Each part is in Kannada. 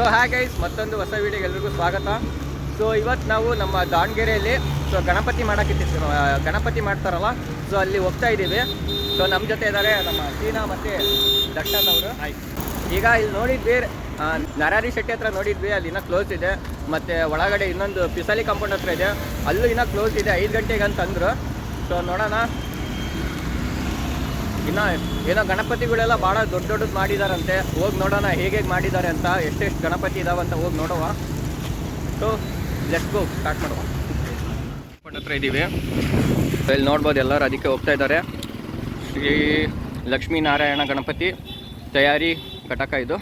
ಸೊ ಗೈಸ್ ಮತ್ತೊಂದು ಹೊಸ ವೀಡಿಯೋಗೆ ಎಲ್ರಿಗೂ ಸ್ವಾಗತ. ಸೊ ಇವತ್ತು ನಾವು ನಮ್ಮ ದಾವಣಗೆರೆಯಲ್ಲಿ ಸೊ ಗಣಪತಿ ಮಾಡೋಕ್ಕಿತ್ತು ಗಣಪತಿ ಮಾಡ್ತಾರಲ್ಲ ಸೊ ಅಲ್ಲಿ ಹೋಗ್ತಾ ಇದ್ದೀವಿ. ಸೊ ನಮ್ಮ ಜೊತೆ ಇದ್ದಾರೆ ನಮ್ಮ ಸೀನಾ ಮತ್ತು ದರ್ಶನ್ ಅವರು. ಈಗ ಇಲ್ಲಿ ನೋಡಿದ್ವಿ ನರಾರಿ ಶೆಟ್ಟಿ ಹತ್ರ ನೋಡಿದ್ವಿ ಅಲ್ಲಿ ಇನ್ನೂ ಕ್ಲೋಸ್ ಇದೆ. ಮತ್ತು ಒಳಗಡೆ ಇನ್ನೊಂದು ಪಿಸಾಲಿ ಕಾಂಪೌಂಡ್ ಹತ್ರ ಇದೆ. ಅಲ್ಲೂ ಇನ್ನೂ ಕ್ಲೋಸ್ ಇದೆ ಐದು ಗಂಟೆಗೆ ಅಂತಂದರು ಸೊ ನೋಡೋಣ. ಇನ್ನು ಏನೋ ಗಣಪತಿಗಳೆಲ್ಲ ಭಾಳ ದೊಡ್ಡ ದೊಡ್ಡದು ಮಾಡಿದಾರಂತೆ. ಹೋಗಿ ನೋಡೋಣ ಹೇಗೆ ಹೇಗೆ ಮಾಡಿದ್ದಾರೆ ಅಂತ ಎಷ್ಟೆಷ್ಟು ಗಣಪತಿ ಇದಾವೆ ಅಂತ ಹೋಗಿ ನೋಡುವ. ಸೊ ಲೆಟ್ಸ್ ಗೋ ಸ್ಟಾರ್ಟ್ ಮಾಡುವ. ಹತ್ರ ಇದ್ದೀವಿ ಇಲ್ಲಿ ನೋಡ್ಬೋದು ಎಲ್ಲರೂ ಅದಕ್ಕೆ ಹೋಗ್ತಾ ಇದ್ದಾರೆ. ಶ್ರೀ ಲಕ್ಷ್ಮೀನಾರಾಯಣ ಗಣಪತಿ ತಯಾರಿ ಘಟಕ ಇದು.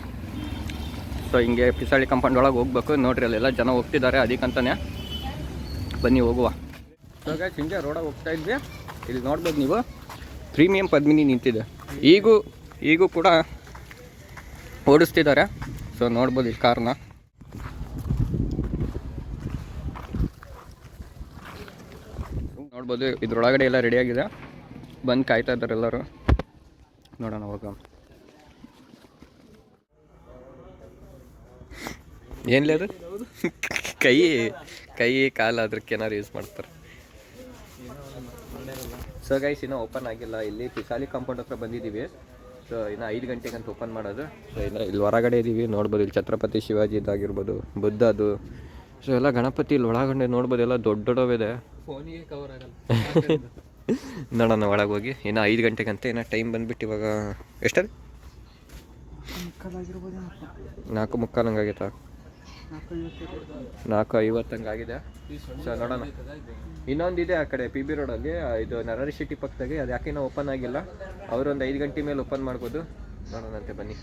ಸೊ ಹಿಂಗೆ ಪಿಸಾಳಿ ಕಂಪೌಂಡ್ ಒಳಗೆ ಹೋಗ್ಬೇಕು. ನೋಡ್ರಿ ಅಲ್ಲೆಲ್ಲ ಜನ ಹೋಗ್ತಿದ್ದಾರೆ ಅದಕ್ಕಂತಾನೆ ಬನ್ನಿ ಹೋಗುವ. ಸೊ ಹಿಂಗೆ ರೋಡಾಗ ಹೋಗ್ತಾ ಇದ್ವಿ. ಇಲ್ಲಿ ನೋಡ್ಬೋದು ನೀವು. ಪ್ರೀಮಿಯಂ ಪದ್ಮಿನಿ ನಿಂತಿದೆ. ಈಗೂ ಈಗೂ ಕೂಡ ಓಡಿಸ್ತಿದ್ದಾರೆ. ಸೊ ನೋಡ್ಬೋದು ಈ ಕಾರ್ನ ನೋಡ್ಬೋದು, ಇದ್ರೊಳಗಡೆ ಎಲ್ಲ ರೆಡಿಯಾಗಿದೆ ಬಂದು ಕಾಯ್ತಾ ಇದ್ದಾರೆ ಎಲ್ಲರೂ. ನೋಡೋಣ ಅವಾಗ. ಏನ್ಲೇ ಅದು? ಕೈ ಕೈ, ಕಾಲು ಅದಕ್ಕೆ ಏನಾರು ಯೂಸ್ ಮಾಡ್ತಾರೆ. ಸೊ ಗೈಸ್ ಇನ್ನೂ ಓಪನ್ ಆಗಿಲ್ಲ. ಇಲ್ಲಿ ಪಿಸಾಲಿ ಕಾಂಪೌಂಡ್ ಹತ್ರ ಬಂದಿದ್ದೀವಿ. ಸೊ ಇನ್ನು ಐದು ಗಂಟೆಗೆ ಅಂತ ಓಪನ್ ಮಾಡೋದು. ಸೊ ಇನ್ನು ಇಲ್ಲಿ ಹೊರಗಡೆ ಇದ್ದೀವಿ ನೋಡ್ಬೋದು ಇಲ್ಲಿ ಛತ್ರಪತಿ ಶಿವಾಜಿ ಇದಾಗಿರ್ಬೋದು ಬುದ್ಧದು ಸೊ ಎಲ್ಲ ಗಣಪತಿ ಇಲ್ಲಿ ಒಳಗಡೆ ನೋಡ್ಬೋದು ಎಲ್ಲ ದೊಡ್ಡ ದೊಡ್ಡವಿದೆ. ಫೋನಿಗೆ ಕವರ್ ಆಗಲ್ಲ. ನೋಡೋಣ ಒಳಗೆ ಹೋಗಿ. ಇನ್ನು ಐದು ಗಂಟೆಗಂತ ಇನ್ನು ಟೈಮ್ ಬಂದ್ಬಿಟ್ಟು ಇವಾಗ ಎಷ್ಟದು ನಾಲ್ಕು ಮುಕ್ಕಾಲು ಹಂಗಾಗೈತಾ? ನಾಲ್ಕು ಐವತ್ತು ಹಂಗಾಗಿದೆ ಸರ್ ನೋಡೋಣ. ಇನ್ನೊಂದಿದೆ ಆ ಕಡೆ ಪಿ ಬಿ ರೋಡಲ್ಲಿ ಇದು ನರರಿ ಸಿಟಿ ಪಕ್ಕದಾಗೆ ಅದು ಯಾಕೆ ಓಪನ್ ಆಗಿಲ್ಲ. ಅವರೊಂದು ಐದು ಗಂಟೆ ಮೇಲೆ ಓಪನ್ ಮಾಡ್ಬೋದು. ನೋಡೋಣಂತೆ ಬನ್ನಿ.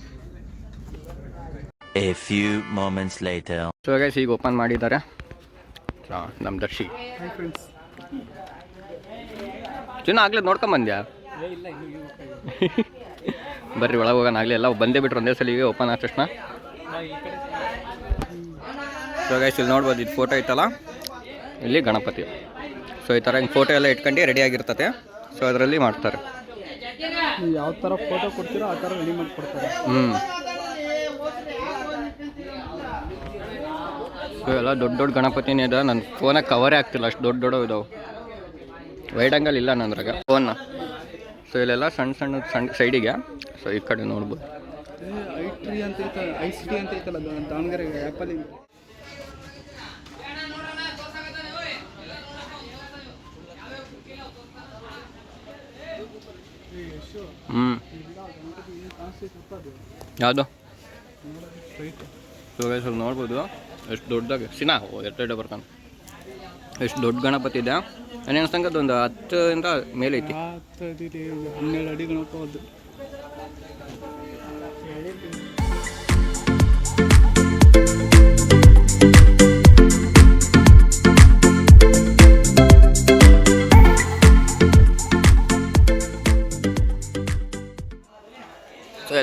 A few moments later. So guys ಈಗ ಓಪನ್ ಮಾಡಿದ್ದಾರೆ. ಹಾಂ ನಮ್ಮ ದರ್ಶಿ. ಜನ ಆಗ್ಲೇ ನೋಡ್ಕೊಂಬಂದ್ಯಾ. ಬರ್ರಿ ಒಳಗೆ ಹೋಗೋಣ ಆಗಲೇ. ಎಲ್ಲ ಬಂದೇ ಬಿಟ್ರು ಒಂದೇ ಸಲಿಗೆ ಓಪನ್ ಆದ ತಕ್ಷಣ. ಸೊ ಗೈಸ್ ಇಲ್ಲಿ ನೋಡ್ಬೋದು ಇದು ಫೋಟೋ ಐತಲ್ಲ? ಇಲ್ಲಿ ಗಣಪತಿ. ಸೊ ಈ ಥರ ಹಿಂಗೆ ಫೋಟೋ ಎಲ್ಲ ಇಟ್ಕೊಂಡು ರೆಡಿ ಆಗಿರ್ತತೆ. ಸೊ ಅದರಲ್ಲಿ ಮಾಡ್ತಾರೆ. ನೀವು ಯಾವ ಥರ ಫೋಟೋ ಕೊಡ್ತೀರೋ ಆ ಥರ ರೆಡಿ ಮಾಡಿಕೊಡ್ತಾರೆ ಹ್ಞೂ ಸೊ ಎಲ್ಲ ದೊಡ್ಡ ದೊಡ್ಡ ಗಣಪತಿನೇ ಇದೆ. ನನ್ನ ಫೋನಾಗ ಕವರೇ ಆಗ್ತಿಲ್ಲ ಅಷ್ಟು ದೊಡ್ಡ ದೊಡ್ಡ ಇದಾವೆ. ವೈಡ್ ಆ್ಯಂಗಲ್ ಇಲ್ಲ ನಂದ್ರಾಗ ಫೋನ್ನ ಸೊ ಇಲ್ಲೆಲ್ಲ ಸಣ್ಣ ಸಣ್ಣ ಸಣ್ಣ ಸೈಡಿಗೆ ಸೊ ಈ ಕಡೆ ನೋಡ್ಬೋದು. ಐ ಟ್ರೀ ಅಂತ ಐ ಸಿ ಸಿಟಿ ಅಂತ ಐತಲ್ಲ ದಾವಣಗೆರೆ ಆ್ಯಪಲ್ಲಿ ಹ್ಞೂ ಯಾವುದು? ಸೊ ಗೈಸ್ ಅಲ್ಲಿ ನೋಡ್ಬೋದು. ಎಷ್ಟು ದೊಡ್ಡದಾಗಿ ಸಿನಾ ದೊಡ್ಡ ಬರ್ತಾನೆ. ಎಷ್ಟು ದೊಡ್ಡ ಗಣಪತಿ ಇದೆ. ನನಗೆ ಅನ್ಸಂಗೆ ಅದೊಂದು ಹತ್ತರಿಂದ ಮೇಲೆ ಐತಿ. ಹನ್ನೆರಡು ಅಡಿ ಗಣಪತಿ Thank ಸೊ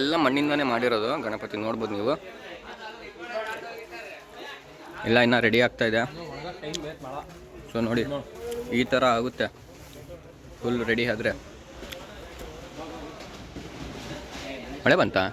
ಎಲ್ಲ ಮಣ್ಣಿಂದಾನೇ ಮಾಡಿರೋದು. ಗಣಪತಿ ನೋಡ್ಬೋದು ನೀವು. ಎಲ್ಲ ಇನ್ನ ರೆಡಿ ಆಗ್ತಾ ಇದೆ. ಸೊ ನೋಡಿ, ಈ ಥರ ಆಗುತ್ತೆ. ಫುಲ್ ರೆಡಿ ಆದರೆ. ಮಳೆ ಬಂತಾ?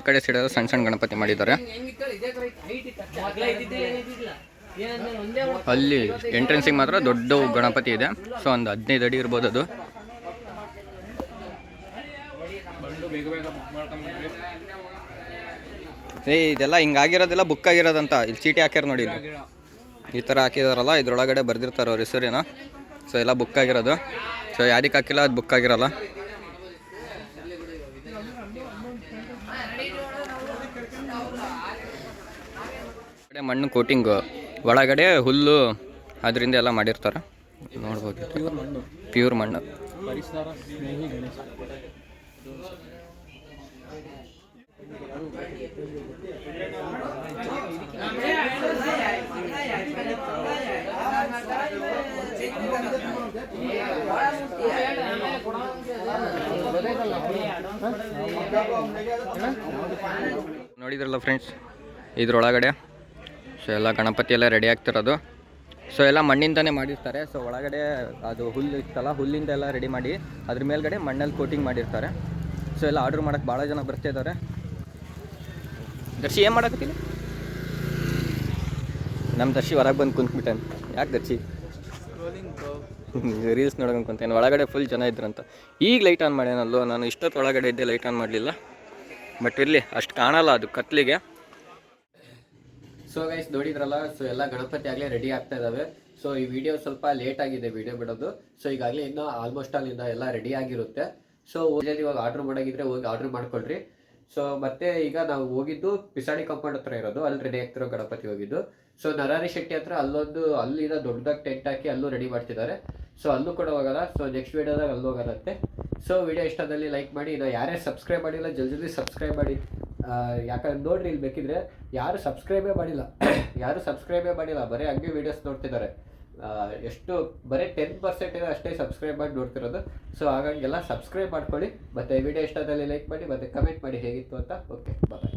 ಈ ಕಡೆ ಸೈಡ್ ಸಣ್ಣ ಸಣ್ಣ ಗಣಪತಿ ಮಾಡಿದ್ದಾರೆ. ಅಲ್ಲಿ ಎಂಟ್ರೆನ್ಸಿಗೆ ಮಾತ್ರ ದೊಡ್ಡ ಗಣಪತಿ ಇದೆ. ಸೊ ಒಂದು ಹದಿನೈದು ಅಡಿ ಇರ್ಬೋದು ಅದು. ಇದೆಲ್ಲ ಹಿಂಗಾಗಿರೋದೆಲ್ಲ ಬುಕ್ ಆಗಿರೋದಂತ. ಇಲ್ಲಿ ಚೀಟಿ ಹಾಕ್ಯಾರ ನೋಡಿ ಈ ಥರ ಹಾಕಿದಾರಲ್ಲ, ಇದ್ರೊಳಗಡೆ ಬರ್ದಿರ್ತಾರೆ ಅವ್ರ ಹೆಸರಿನ. ಸೊ ಎಲ್ಲ ಬುಕ್ ಆಗಿರೋದು. ಸೊ ಯಾರಿಗೆ ಹಾಕಿಲ್ಲ, ಅದು ಬುಕ್ ಆಗಿರಲ್ಲ. ಕಡೆ ಮಣ್ಣು ಕೋಟಿಂಗ್ ಒಳಗಡೆ ಹುಲ್ಲು ಅದರಿಂದ ಎಲ್ಲ ಮಾಡಿರ್ತಾರೆ. ನೋಡ್ಬೋದು. ಪ್ಯೂರ್ ಮಣ್ಣು ಪ್ಯೂರ್ ಮಣ್ಣು ಪರಿಸರ ಸ್ನೇಹಿ ಗಣೇಶ ನೋಡಿದ್ರಲ್ಲ ಫ್ರೆಂಡ್ಸ್ ಇದ್ರೊಳಗಡೆ. ಸೊ ಎಲ್ಲ ಗಣಪತಿ ಎಲ್ಲ ರೆಡಿ ಆಗ್ತಿರೋದು. ಸೊ ಎಲ್ಲ ಮಣ್ಣಿಂದನೇ ಮಾಡಿರ್ತಾರೆ. ಸೊ ಒಳಗಡೆ ಅದು ಹುಲ್ಲು ಇತ್ತಲ್ಲ, ಹುಲ್ಲಿಂದ ಎಲ್ಲ ರೆಡಿ ಮಾಡಿ, ಅದ್ರ ಮೇಲ್ಗಡೆ ಮಣ್ಣಲ್ಲಿ ಕೋಟಿಂಗ್ ಮಾಡಿರ್ತಾರೆ. ಸೊ ಎಲ್ಲ ಆರ್ಡ್ರ್ ಮಾಡೋಕ್ಕೆ ಭಾಳ ಜನ ಬರ್ತಾ ಇದ್ದಾರೆ ದರ್ಶಿ, ಏನು ಮಾಡಕತ್ತಿಲ್ಲ ನಮ್ಮ ದರ್ಶಿ ಹೊರಗೆ ಬಂದು ಕುಂತ್ಬಿಟ್ಟೆ ಯಾಕೆ ದರ್ಶಿ? ರೀಲ್ಸ್ ನೋಡೋಕೆ ಕುಂತೇನೆ ಒಳಗಡೆ ಫುಲ್ ಜನ ಇದ್ರಂತ. ಈಗ ಲೈಟ್ ಆನ್ ಮಾಡ್ಯಾನಲ್ಲೋ, ನಾನು ಇಷ್ಟೊತ್ತು ಒಳಗಡೆ ಇದ್ದೆ ಲೈಟ್ ಆನ್ ಮಾಡಲಿಲ್ಲ. ಬಟ್ ಇರಲಿ ಅಷ್ಟು ಕಾಣಲ್ಲ ಅದು ಕತ್ಲಿಗೆ. ಸೊ ಗೈಸ್ ನೋಡಿದ್ರಲ್ಲ? ಸೊ ಎಲ್ಲ ಗಣಪತಿ ಆಗಲೇ ರೆಡಿ ಆಗ್ತಾ ಇದ್ದಾವೆ ಸೊ ಈ ವಿಡಿಯೋ ಸ್ವಲ್ಪ ಲೇಟ್ ಆಗಿದೆ ವಿಡಿಯೋ ಬಿಡೋದು. ಸೊ ಈಗಾಗಲೇ ಇನ್ನೂ ಆಲ್ಮೋಸ್ಟ್ ಆಲ್ ಇಂದ ಎಲ್ಲ ರೆಡಿ ಆಗಿರುತ್ತೆ. ಸೊ ಇವಾಗ ಆರ್ಡರ್ ಮಾಡೋಗಿದ್ರೆ ಹೋಗಿ ಆರ್ಡರ್ ಮಾಡ್ಕೊಳ್ರಿ. ಸೊ ಮತ್ತೆ ಈಗ ನಾವು ಹೋಗಿದ್ದು ಪಿಸಾಡಿ ಕಾಂಪೌಂಡ್ ಹತ್ರ ಇರೋದು. ಅಲ್ಲಿ ರೆಡಿ ಆಗ್ತಿರೋ ಗಣಪತಿ ಹೋಗಿದ್ದು. ಸೊ ನರಾರಿ ಶೆಟ್ಟಿ ಹತ್ರ ಅಲ್ಲೊಂದು ಅಲ್ಲಿಂದ ದೊಡ್ಡದಾಗಿ ಟೆಂಟ್ ಹಾಕಿ ಅಲ್ಲೂ ರೆಡಿ ಮಾಡ್ತಿದ್ದಾರೆ. ಸೊ ಅಲ್ಲೂ ಕೂಡ ಹೋಗಲ್ಲ. ಸೊ ನೆಕ್ಸ್ಟ್ ವೀಡಿಯೋದಾಗ ಅಲ್ಲೂ ಹೋಗಲತ್ತೆ ಸೊ ವಿಡಿಯೋ ಇಷ್ಟದಲ್ಲಿ ಲೈಕ್ ಮಾಡಿ, ಇನ್ನು ಯಾರೇ ಸಬ್ಸ್ಕ್ರೈಬ್ ಮಾಡಿಲ್ಲ, ಜಲ್ದಿ ಜಲ್ದಿ ಸಬ್ಸ್ಕ್ರೈಬ್ ಮಾಡಿ. ಯಾಕಂದ್ರೆ ನೋಡ್ರಿ ಇಲ್ಲಿ ಬೇಕಿದ್ರೆ ಯಾರು ಸಬ್ಸ್ಕ್ರೈಬೇ ಮಾಡಿಲ್ಲ, ಯಾರು ಸಬ್ಸ್ಕ್ರೈಬೇ ಮಾಡಿಲ್ಲ, ಬರೀ ಹಂಗೆ ವೀಡಿಯೋಸ್ ನೋಡ್ತಿದ್ದಾರೆ. ಎಷ್ಟು, ಬರೀ ಟೆನ್ ಪರ್ಸೆಂಟ್ ಅಷ್ಟೇ ಸಬ್ಸ್ಕ್ರೈಬ್ ಮಾಡಿ ನೋಡ್ತಿರೋದು. ಸೊ ಹಾಗಾಗಿ ಎಲ್ಲ ಸಬ್ಸ್ಕ್ರೈಬ್ ಮಾಡ್ಕೊಳ್ಳಿ. ಮತ್ತೆ ವಿಡಿಯೋ ಇಷ್ಟದಲ್ಲಿ ಲೈಕ್ ಮಾಡಿ, ಮತ್ತೆ ಕಮೆಂಟ್ ಮಾಡಿ ಹೇಗಿತ್ತು ಅಂತ. Okay bye